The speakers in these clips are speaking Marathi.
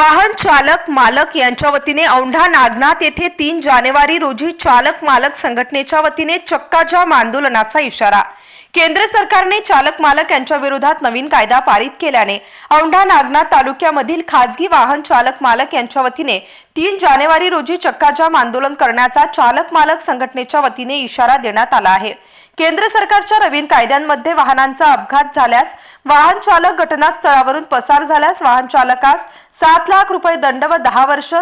वाहन चालक मालक यांच्या वतीने औंढा नागनाथ येथे तीन जानेवारी रोजी चालक मालक संघटनेच्या वतीने चक्काजाम आंदोलनाचा इशारा. केंद्र सरकारने चालक मालक यांच्या विरोधात नवीन कायदा पारित केल्याने औंढा नागनाथ तालुक्यामधील खासगी वाहन चालक मालक यांच्या वतीने तीन जानेवारी रोजी चक्काजाम आंदोलन करण्याचा चालक मालक संघटनेच्या वतीने इशारा देण्यात आला आहे. केंद्र सरकारच्या नवीन कायद्यांमध्ये वाहनांचा अपघात झाल्यास वाहन चालक घटनास्थळावरून पसार झाल्यास वाहन चालकास सात लाख रुपये दंड व दहा वर्ष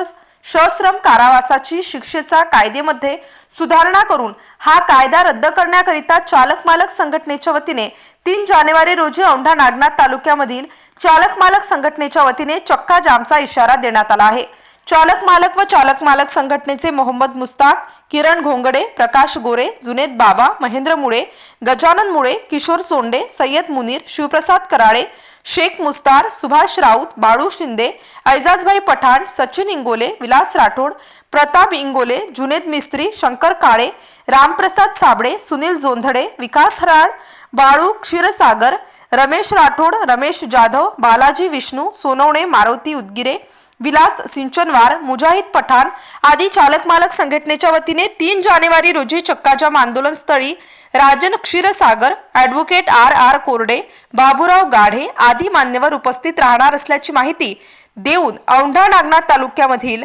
सश्रम कारावासाची शिक्षेचा कायदेमध्ये सुधारणा करून हा कायदा रद्द करण्याकरिता चालक मालक संघटनेच्या वतीने तीन जानेवारी रोजी औंढा नागनाथ तालुक्यामधील चालक मालक संघटनेच्या वतीने चक्का जामचा इशारा देण्यात आला आहे. चालक मालक व चालक मालक संघटनेचे मोहम्मद मुस्ताक किरण घोंगडे प्रकाश गोरे जुनेद बाबा महेंद्र मुळे गजानन मुळे किशोर सोंडे सय्यद मुनीर शिवप्रसाद कराळे शेख मुस्तार सुभाष राऊत बाळू शिंदे ऐजाजभाई पठाण सचिन इंगोले विलास राठोड प्रताप इंगोले जुनेद मिस्त्री शंकर काळे रामप्रसाद साबळे सुनील जोंधडे विकास हराळ बाळू क्षीरसागर रमेश राठोड रमेश जाधव बालाजी विष्णू सोनवणे मारुती उदगिरे विलास सिंचनवार मुजाहिद पठाण आदी चालक मालक संघटनेच्या वतीने तीन जानेवारी रोजी चक्काजाम आंदोलन स्थळी Rajan Kshirsagar advocate R R Korde Baburao Gadhe आदी मान्यवर उपस्थित राहणार असल्याची माहिती देऊन औंढा नागनाथ तालुक्यामधील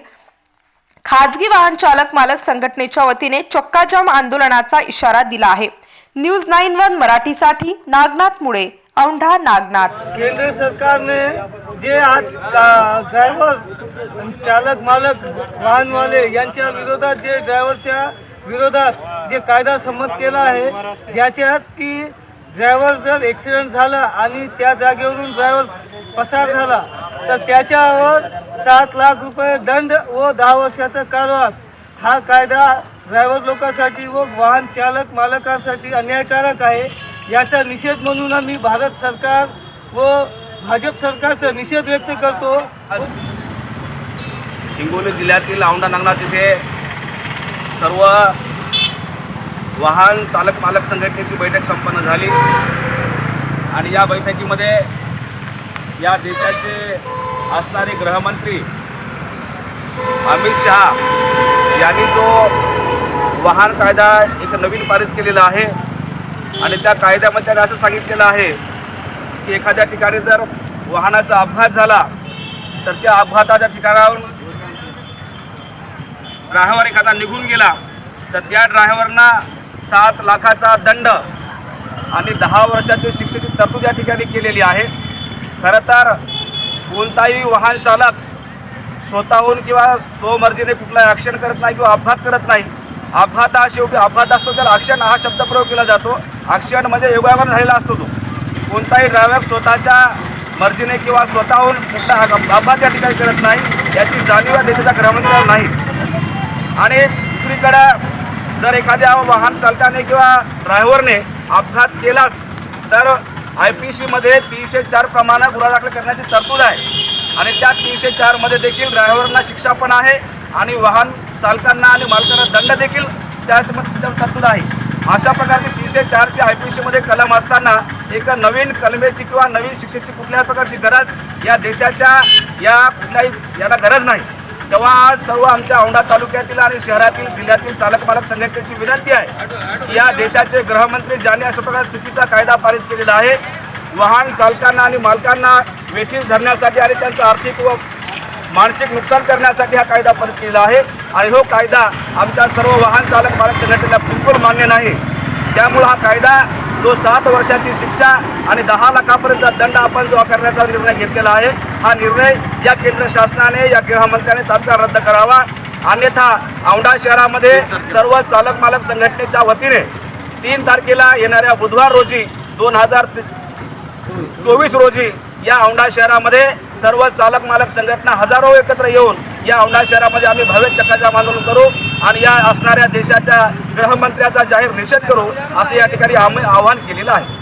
खाजगी वाहन चालक मालक संघटनेच्या वतीने चक्काजाम आंदोलनाचा इशारा दिला आहे. न्यूज नाईन वन मराठीसाठी नागनाथ मुळे औंढा नागनाथ. केंद्र सरकारने जे आज ड्रायव्हर चालक मालक वाहनवाले यांच्या विरोधात जे ड्रायव्हरच्या विरोधात जे कायदा संमत केला आहे ज्याच्यात की ड्रायव्हर जर ॲक्सिडेंट झाला आणि त्या जागेवरून ड्रायव्हर पसार झाला तर त्याच्यावर सात लाख रुपये दंड व दहा वर्षाचा कारावास. हा कायदा ड्रायव्हर लोकांसाठी व वाहन चालक मालकांसाठी अन्यायकारक आहे. याचा निषेध म्हणून आम्ही भारत सरकार व भाजप सरकारचा निषेध व्यक्त करतो. हिंगोली जिल्ह्यातील औंढा नागनाथ येथे सर्व वाहन चालक मालक संघटनेची बैठक संपन्न झाली. आणि या बैठकीमध्ये या देशाचे असणारे गृहमंत्री अमित शहा यांनी जो वाहन कायदा एक नवीन पारित केलेला आहे. आणि त्या कायद्यामध्ये त्याने असं सांगितलेलं आहे की एखाद्या ठिकाणी जर वाहनाचा अपघात झाला तर त्या अपघाताच्या ठिकाणावरून ड्रायव्हर एखादा निघून गेला तर त्या ड्रायव्हरना सात लाखाचा दंड आणि दहा वर्षाची शिक्षेची तरतूद या ठिकाणी केलेली आहे. खरं तर कोणताही वाहन चालक स्वतःहून किंवा स्वमर्जीने कुठला ॲक्शन करत नाही किंवा अपघात करत नाही. अपघात हा शेवटी अपघात असतो तर ॲक्शन हा शब्द प्रयोग केला जातो. ॲक्शन म्हणजे योगायोगाने झालेला असतो तो. कोणताही ड्रायव्हर स्वतःच्या मर्जीने किंवा स्वतःहून कुठला अपघात या ठिकाणी करत नाही याची जाणीव या देशाच्या ग्रामीण नाही आणि दुसरीकडं जर एखाद्या वाहन चालकाने किंवा ड्रायव्हरने अपघात केलाच तर आय पी सीमध्ये तीनशे चार प्रमाणात गुन्हा दाखल करण्याची तरतूद आहे. आणि त्या तीनशे चारमध्ये देखील ड्रायव्हरना शिक्षा पण आहे आणि वाहन चालकांना आणि मालकांना दंड देखील त्याच्यामध्ये तरतूद आहे. अशा प्रकारचे तीनशे चारशे आय पी सीमध्ये कलम असताना एका नवीन कलमेची किंवा नवीन शिक्षेची कुठल्याही प्रकारची गरज या देशाच्या या कुठल्याही याला गरज नाही. तेव्हा आज सर्व आमच्या औंढा तालुक्यातील आणि शहरातील जिल्ह्यातील चालक मालक संघटनेची विनंती आहे की या देशाचे गृहमंत्री ज्यांनी अशा प्रकारे चुकीचा कायदा पारित केलेला आहे वाहन चालकांना आणि मालकांना वेठीस धरण्यासाठी आणि त्यांचं आर्थिक व मानसिक नुकसान करण्यासाठी हा कायदा पारित केलेला आहे. आणि हो कायदा आमच्या सर्व वाहन चालक मालक संघटनेला बिलकुल मान्य नाही. त्यामुळं हा कायदा जो सात वर्षाची शिक्षा आणि दहा लाखापर्यंतचा दंड आपण जो करण्याचा निर्णय घेतलेला आहे हा निर्णय या केंद्र शासनाने या गृहमंत्र्याने तात्काळ रद्द करावा. अन्यथा औंढा शहरामध्ये सर्व चालक मालक संघटनेच्या वतीने तीन तारखेला येणाऱ्या बुधवार रोजी दोन हजार चोवीस रोजी या औंढा शहरामध्ये सर्व चालक मालक संघटना हजारो एकत्र येऊन या औंढा शहरामध्ये आम्ही भव्य चक्काजाम आंदोलन करू आणि या असणाऱ्या देशाच्या गृहमंत्र्याचा जाहीर निषेध करू असं या ठिकाणी आम्ही आवाहन केलेलं आहे.